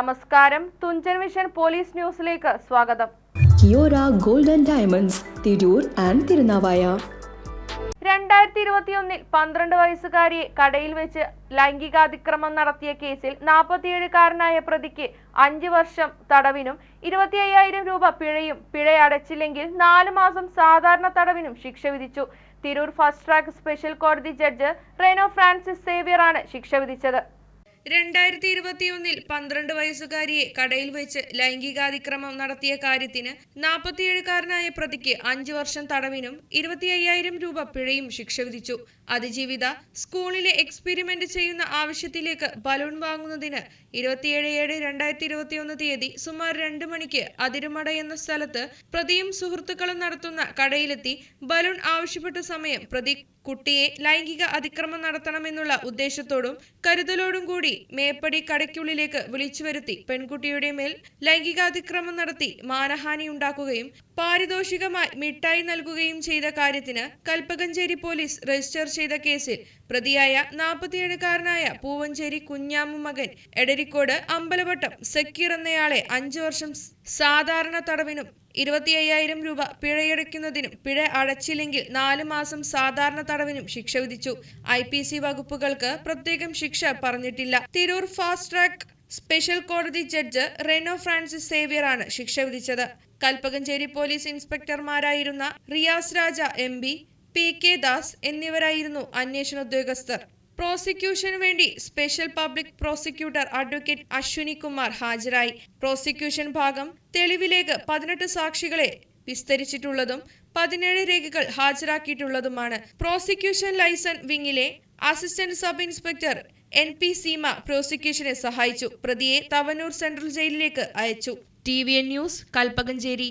നമസ്കാരം. Thunchan vision police ന്യൂസിലേക്ക് സ്വാഗതം. Kiora gold and diamonds Tirur and Tirunavaya. രണ്ടായിരത്തി ഇരുപത്തിയൊന്നിൽ പന്ത്രണ്ട് വയസ്സുകാരിയെ കടയിൽ വെച്ച് ലൈംഗികാതിക്രമം നടത്തിയ കേസിൽ നാൽപ്പത്തിയേഴുകാരനായ പ്രതിക്ക് അഞ്ച് വർഷം തടവിനും ഇരുപത്തി അയ്യായിരം രൂപ പിഴയും പിഴ അടച്ചില്ലെങ്കിൽ നാല് മാസം സാധാരണ തടവിനും ശിക്ഷ വിധിച്ചു. തിരൂർ ഫസ്റ്റ് ട്രാക്ക് സ്പെഷ്യൽ കോടതി ജഡ്ജ് റെനോ ഫ്രാൻസിസ് സേവ്യർ ആണ് ശിക്ഷ വിധിച്ചത്. രണ്ടായിരത്തി ഇരുപത്തിയൊന്നിൽ പന്ത്രണ്ട് വയസ്സുകാരിയെ കടയിൽ വെച്ച് ലൈംഗികാതിക്രമം നടത്തിയ കാര്യത്തിന് നാൽപ്പത്തിയേഴുകാരനായ പ്രതിക്ക് അഞ്ചു വർഷം തടവിനും ഇരുപത്തി അയ്യായിരം രൂപ പിഴയും ശിക്ഷ വിധിച്ചു. അതിജീവിത സ്കൂളിലെ എക്സ്പെരിമെന്റ് ചെയ്യുന്ന ആവശ്യത്തിലേക്ക് ബലൂൺ വാങ്ങുന്നതിന് ഇരുപത്തിയേഴ് ഏഴ് രണ്ടായിരത്തി ഇരുപത്തിയൊന്ന് തീയതി സുമാർ രണ്ട് മണിക്ക് അതിരുമട എന്ന സ്ഥലത്ത് പ്രതിയും സുഹൃത്തുക്കളും നടത്തുന്ന കടയിലെത്തി ബലൂൺ ആവശ്യപ്പെട്ട സമയം പ്രതി കുട്ടിയെ ലൈംഗിക അതിക്രമം നടത്തണമെന്നുള്ള ഉദ്ദേശത്തോടും കരുതലോടും കൂടി മേപ്പടി കടയ്ക്കുള്ളിലേക്ക് വിളിച്ചു വരുത്തി. പെൺകുട്ടിയുടെ മേൽ ലൈംഗികാതിക്രമം നടത്തി മാനഹാനി ഉണ്ടാക്കുകയും പാരിതോഷികമായി മിഠായി നൽകുകയും ചെയ്ത കാര്യത്തിന് കൽപ്പകഞ്ചേരി പോലീസ് രജിസ്റ്റർ ചെയ്ത കേസിൽ പ്രതിയായ നാൽപ്പത്തിയേഴുകാരനായ പൂവഞ്ചേരി കുഞ്ഞാമു മകൻ എടരിക്കോട് അമ്പലവട്ടം സക്കീർ എന്നയാളെ അഞ്ചു വർഷം സാധാരണ തടവിനും ഇരുപത്തി അയ്യായിരം രൂപ പിഴയടയ്ക്കുന്നതിനും പിഴ അടച്ചില്ലെങ്കിൽ നാല് മാസം സാധാരണ തടവിനും ശിക്ഷ വിധിച്ചു. ഐ പി സി വകുപ്പുകൾക്ക് പ്രത്യേകം ശിക്ഷ പറഞ്ഞിട്ടില്ല. തിരൂർ ഫാസ്റ്റ് ട്രാക്ക് സ്പെഷ്യൽ കോടതി ജഡ്ജ് റെനോ ഫ്രാൻസിസ് സേവ്യർ ആണ് ശിക്ഷ വിധിച്ചത്. Kalpakanchery police ഇൻസ്പെക്ടർമാരായിരുന്ന Riyas Raja M P K Das എന്നിവരായിരുന്നു അന്വേഷണ ഉദ്യോഗസ്ഥർ. പ്രോസിക്യൂഷന് വേണ്ടി special public prosecutor advocate Ashwini Kumar ഹാജരായി. പ്രോസിക്യൂഷൻ ഭാഗം തെളിവിലേക്ക് പതിനെട്ട് സാക്ഷികളെ വിസ്തരിച്ചിട്ടുള്ളതും പതിനേഴ് രേഖകൾ ഹാജരാക്കിയിട്ടുള്ളതുമാണ്. Prosecution liaison വിങ്ങിലെ assistant sub inspector N P Seema പ്രോസിക്യൂഷനെ സഹായിച്ചു. പ്രതിയെ തവനൂർ സെൻട്രൽ ജയിലിലേക്ക് അയച്ചു. T V N news Kalpakanchery.